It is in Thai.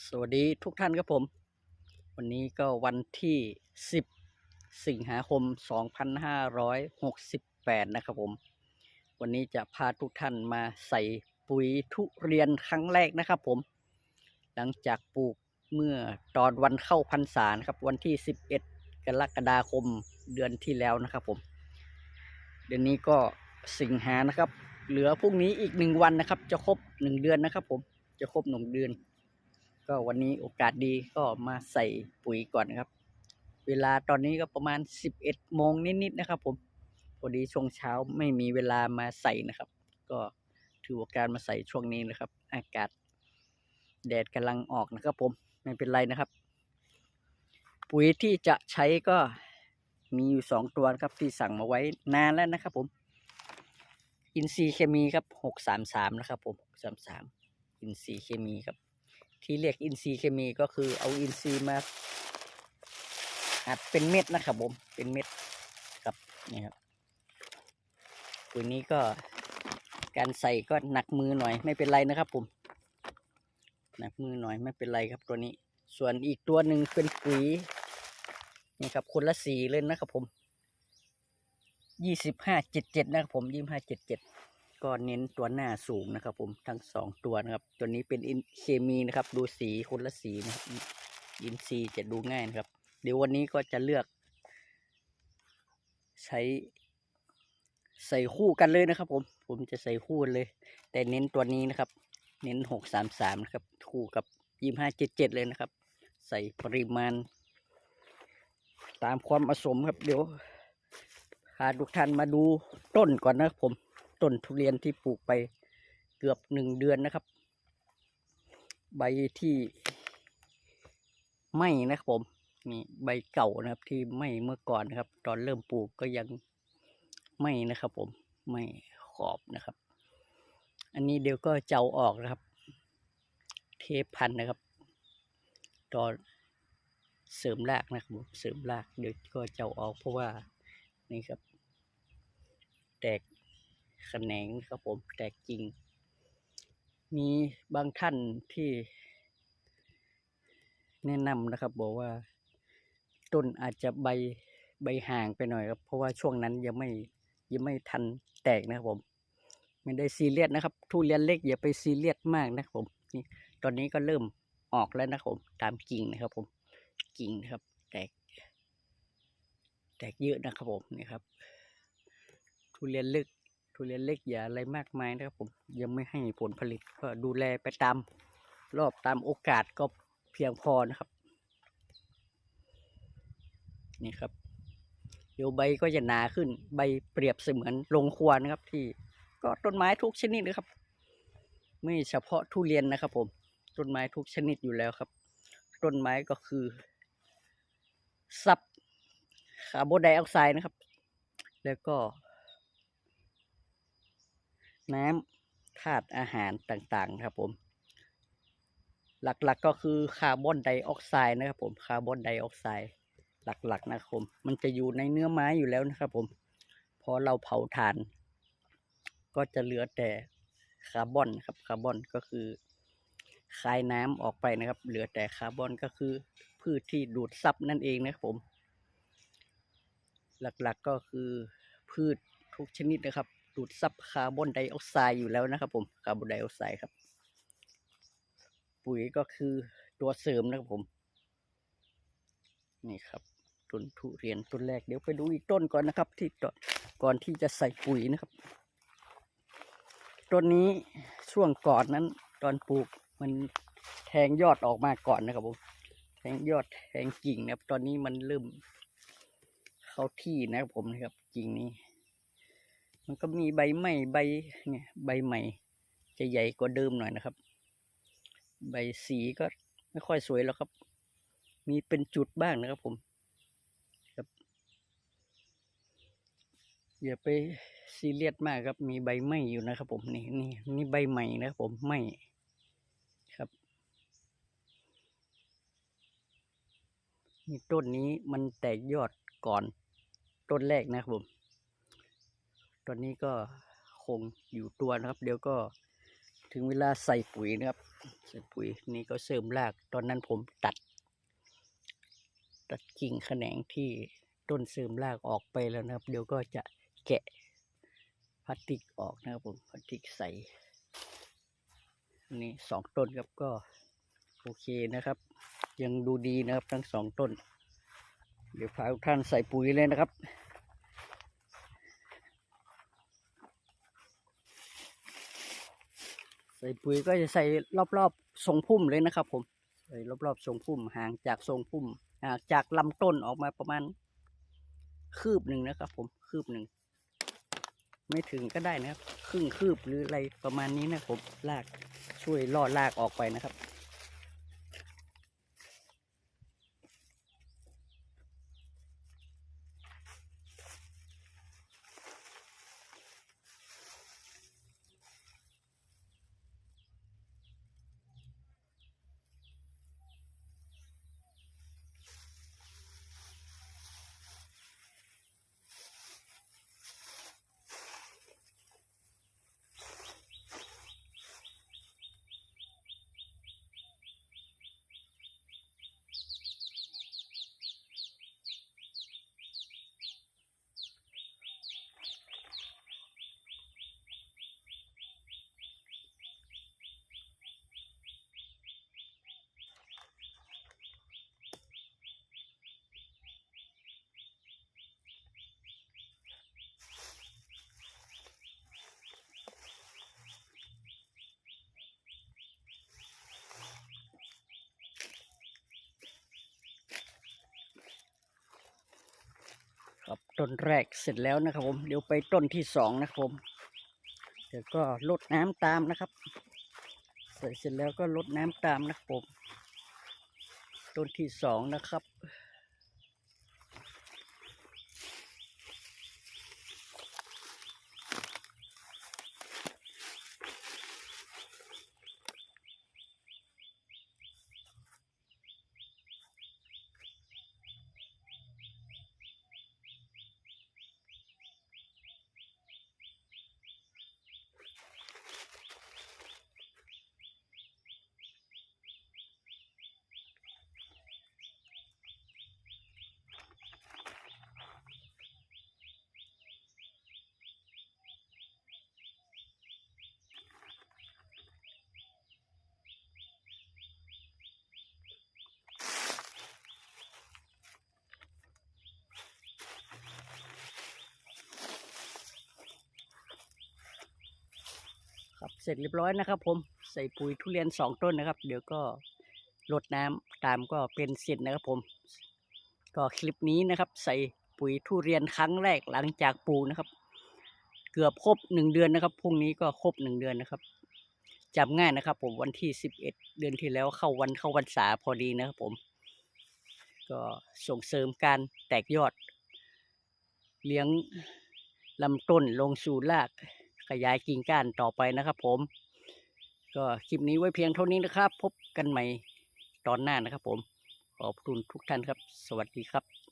สวัสดีทุกท่านครับผม วันนี้ก็วันที่ 10 สิงหาคม 2568 นะครับผม วันนี้จะพาทุกท่านมาใส่ปุ๋ยทุเรียนครั้งแรกนะครับผม หลังจากปลูกเมื่อตอนวันเข้าพรรษาครับวันที่ 11 กรกฎาคมเดือนที่แล้วนะครับผม เดือนนี้ก็สิงหานะครับ เหลือพรุ่งนี้อีกหนึ่งวันนะครับ จะครบหนึ่งเดือนนะครับผมจะครบหนึ่งเดือน ก็วันนี้โอกาสดีก็มาใส่ปุ๋ยก่อนครับ เวลาตอนนี้ก็ประมาณ 11โมงนิดๆนะครับ ผมพอดีช่วงเช้าไม่มีเวลามาใส่นะครับ ก็ถือโอกาสมาใส่ช่วงนี้นะครับ อากาศแดดกำลังออกนะครับ ผมไม่เป็นไรนะครับ ปุ๋ยที่จะใช้ก็มีอยู่สองตัวครับที่สั่งมาไว้นานแล้วนะครับ ผม อินซีย์เคมีครับหกสามสามนะครับ ผมสามสามอินซีย์เคมีครับ ที่เรียกอินซีย์เคมีก็คือเอาอินซีย์มาอัดเป็นเม็ดนะครับผมเป็นเม็ดครับนี่ครับปุ๋ยนี้ก็การใส่ก็หนักมือหน่อยไม่เป็นไรนะครับผมหนักมือหน่อยไม่เป็นไรครับตัวนี้ ส่วนอีกตัวหนึ่งเป็นปุ๋ยนี่ครับคนละสีเลยนะครับผมยี่สิบห้าเจ็ดเจ็ดนะครับผมยี่ห้าเจ็ดเจ็ด ก็เน้นตัวหน้าสูงนะครับ ผมทั้งสองตัวนะครับ ตัวนี้เป็นอินเคมีนะครับ ดูสีคนละสีนะครับอินซีจะดูง่ายนะครับ เดี๋ยววันนี้ก็จะเลือก ใช้ใส่คู่กันเลยนะครับ ผมผมจะใส่คู่เลย แต่เน้นตัวนี้นะครับ เน้นหกสามสามนะครับ คู่กับยี่ห้าเจ็ดเจ็ดเลยนะครับ ใส่ปริมาณ ตามความผสมครับ เดี๋ยวพาทุกท่านมาดูต้นก่อนนะครับผม ต้นทุเรียนที่ปลูกไปเกือบหนึ่งเดือนนะครับ ใบที่ไหม้นะครับผมนี่ใบเก่านะครับ ที่ไหม้เมื่อก่อนนะครับ ตอนเริ่มปลูกก็ยังไหม้นะครับ ผมไม้ขอบนะครับ อันนี้เดี๋ยวก็เจ้าออกนะครับ เทปพันนะครับ ตอนเสริมรากนะครับผมเสริมรากเดี๋ยวก็เจ้าออกเพราะว่านี่ครับ แตก แขนงครับผมแตกจริง มีบางท่านที่ แนะนำนะครับ บอกว่า ต้นอาจจะใบใบห่างไปหน่อยครับ เพราะว่าช่วงนั้นยังไม่ยังไม่ทันแตกนะครับผม ไม่ได้ซีเรียสนะครับ ทุเรียนเล็กอย่าไปซีเรียสมากนะครับผมนี่ตอนนี้ก็เริ่มออกแล้วนะครับผม ตามกิ่งนะครับผมกิ่งนะครับ แตก แตกเยอะนะครับผมนี่ครับ ทุเรียนเล็ก ทุเรียนเล็กอย่าอะไรมากมายนะครับผมยังไม่ให้ผลผลิตก็ดูแลไปตามรอบตามโอกาสก็เพียงพอนะครับ นี่ครับเดี๋ยวใบก็จะหนาขึ้นใบเปรียบเสมือนโรงครัวนะครับ ที่ก็ต้นไม้ทุกชนิดนะครับ ไม่เฉพาะทุเรียนนะครับ ผมต้นไม้ทุกชนิดอยู่แล้วครับ ต้นไม้ก็คือซับคาร์บอนไดออกไซด์นะครับ แล้วก็ น้ำธาตุอาหารต่างๆครับผม หลักๆก็คือคาร์บอนไดออกไซด์นะครับผมคาร์บอนไดออกไซด์หลักๆนะครับผมมันจะอยู่ในเนื้อไม้อยู่แล้วนะครับผมพอเราเผาถ่าน ก็จะเหลือแต่คาร์บอนครับคาร์บอนก็คือคายน้ำออกไปนะครับ เหลือแต่คาร์บอนก็คือพืชที่ดูดซับนั่นเองนะครับผม หลักๆก็คือพืชทุกชนิดนะครับ ดูดซับคาร์บอนไดออกไซด์อยู่แล้วนะครับ ผมคาร์บอนไดออกไซด์ครับ ปุ๋ยก็คือตัวเสริมนะครับผม นี่ครับต้นทุเรียนต้นแรกเดี๋ยวไปดูอีกต้นก่อนนะครับ ที่ตอนก่อนที่จะใส่ปุ๋ยนะครับต้นนี้ช่วงก่อนนั้น ตอนปลูกมันแทงยอดออกมาก่อนนะครับผมแทงยอดแทงกิ่งนะครับ ตอนนี้มันเริ่มเข้าที่นะครับผมนะครับกิ่งนี้ มันก็มีใบใหม่ใบเนี่ยใบใหม่ จะใหญ่กว่าเดิมหน่อยนะครับ ใบสีก็ไม่ค่อยสวยแล้วครับ มีเป็นจุดบ้างนะครับผมครับอย่าไปซีเรียสมากครับ มีใบไหม้อยู่นะครับ ผมนี่นี่นี่ใบใหม่นะครับผมไหม้ครับนี่ต้นนี้มันแตกยอดก่อนต้นแรกนะครับผม ตอนนี้ก็คงอยู่ตัวนะครับ เดี๋ยวก็ถึงเวลาใส่ปุ๋ยนะครับ ใส่ปุ๋ยนี่ก็เสริมราก ตอนนั้นผมตัด ตัดกิ่งแขนงที่ต้นเสริมรากออกไปแล้วนะครับ เดี๋ยวก็จะแกะพลาสติกออกนะครับผมพลาสติกใส่นนี่สองต้นครับก็โอเคนะครับ ยังดูดีนะครับทั้งสองต้น เดี๋ยวพาทุกท่านใส่ปุ๋ยเลยนะครับ ใส่ปุ๋ยก็จะใส่รอบๆทรงพุ่มเลยนะครับ ผมใส่รอบๆทรงพุ่มห่างจากทรงพุ่มห่างจากลำต้นออกมาประมาณ คืบหนึ่งนะครับ ผมคืบหนึ่งไม่ถึงก็ได้นะครับ ครึ่งคืบหรืออะไรประมาณนี้นะครับผมลากช่วยล่อลากออกไปนะครับ ต้นแรกเสร็จแล้วนะครับผมเดี๋ยวไปต้นที่สองนะครับผมเดี๋ยวก็ลดน้ำตามนะครับ ใส่เสร็จแล้วก็ลดน้ำตามนะครับผมต้นที่สองนะครับ เสร็จเรียบร้อยนะครับ ผมใส่ปุ๋ยทุเรียนสองต้นนะครับ เดี๋ยวก็ลดน้ำตามก็เป็นเสร็จนะครับผม ก็คลิปนี้นะครับ ใส่ปุ๋ยทุเรียนครั้งแรกหลังจากปลูกนะครับ เกือบครบหนึ่งเดือนนะครับพรุ่งนี้ก็ครบหนึ่งเดือนนะครับจำง่ายนะครับ ผมวันที่สิบเอ็ดเดือนที่แล้วเข้าวันเข้าวันษาพอดีนะครับผม ก็ส่งเสริมการแตกยอด เลี้ยงลำต้นลงสู่ราก ขยายกิ่งก้านต่อไปนะครับ ผม ก็คลิปนี้ไว้เพียงเท่านี้นะครับ พบกันใหม่ตอนหน้านะครับ ผมขอบคุณทุกท่านครับ สวัสดีครับ